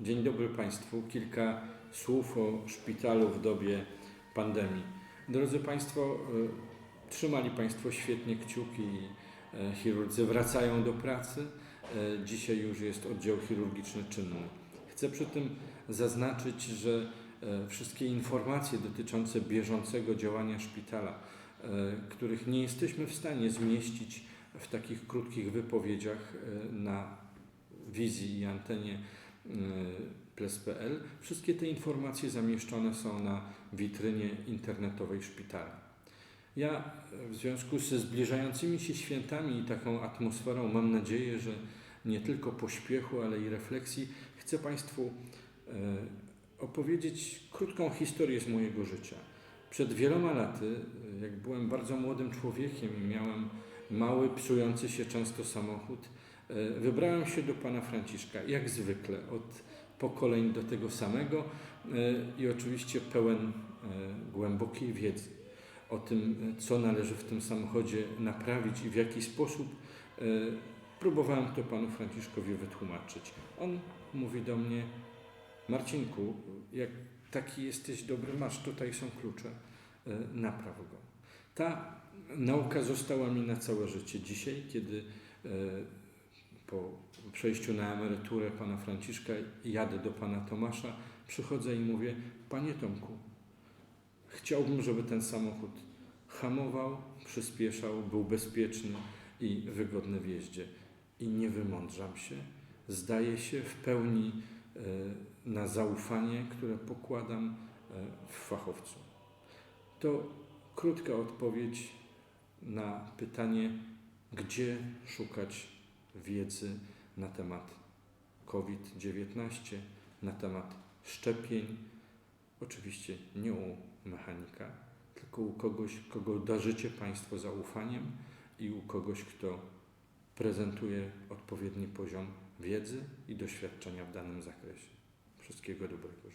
Dzień dobry Państwu. Kilka słów o szpitalu w dobie pandemii. Drodzy Państwo, e, trzymali Państwo świetnie kciuki i e, chirurdzy wracają do pracy. E, Dzisiaj już jest oddział chirurgiczny czynny. Chcę przy tym zaznaczyć, że wszystkie informacje dotyczące bieżącego działania szpitala, których nie jesteśmy w stanie zmieścić w takich krótkich wypowiedziach na wizji i antenie ples.pl. Wszystkie te informacje zamieszczone są na witrynie internetowej szpitala. Ja w związku ze zbliżającymi się świętami i taką atmosferą mam nadzieję, że nie tylko pośpiechu, ale i refleksji chcę Państwu e, opowiedzieć krótką historię z mojego życia. Przed wieloma laty, e, jak byłem bardzo młodym człowiekiem i miałem mały, psujący się często samochód, wybrałem się do pana Franciszka, jak zwykle, od pokoleń do tego samego e, i oczywiście pełen e, głębokiej wiedzy o tym, e, co należy w tym samochodzie naprawić i w jaki sposób. e, Próbowałem to panu Franciszkowi wytłumaczyć. On mówi do mnie, Marcinku, jak taki jesteś dobry, masz, tutaj są klucze, e, napraw go. Ta nauka została mi na całe życie. Dzisiaj, kiedy e, po przejściu na emeryturę pana Franciszka jadę do pana Tomasza, przychodzę i mówię, panie Tomku, chciałbym, żeby ten samochód hamował, przyspieszał, był bezpieczny i wygodny w jeździe. I nie wymądrzam się, zdaję się w pełni e, na zaufanie, które pokładam e, w fachowcu. To krótka odpowiedź na pytanie, gdzie szukać wiedzy na temat COVID-19, na temat szczepień. Oczywiście nie u mechanika, tylko u kogoś, kogo darzycie Państwo zaufaniem i u kogoś, kto prezentuje odpowiedni poziom wiedzy i doświadczenia w danym zakresie. Wszystkiego dobrego.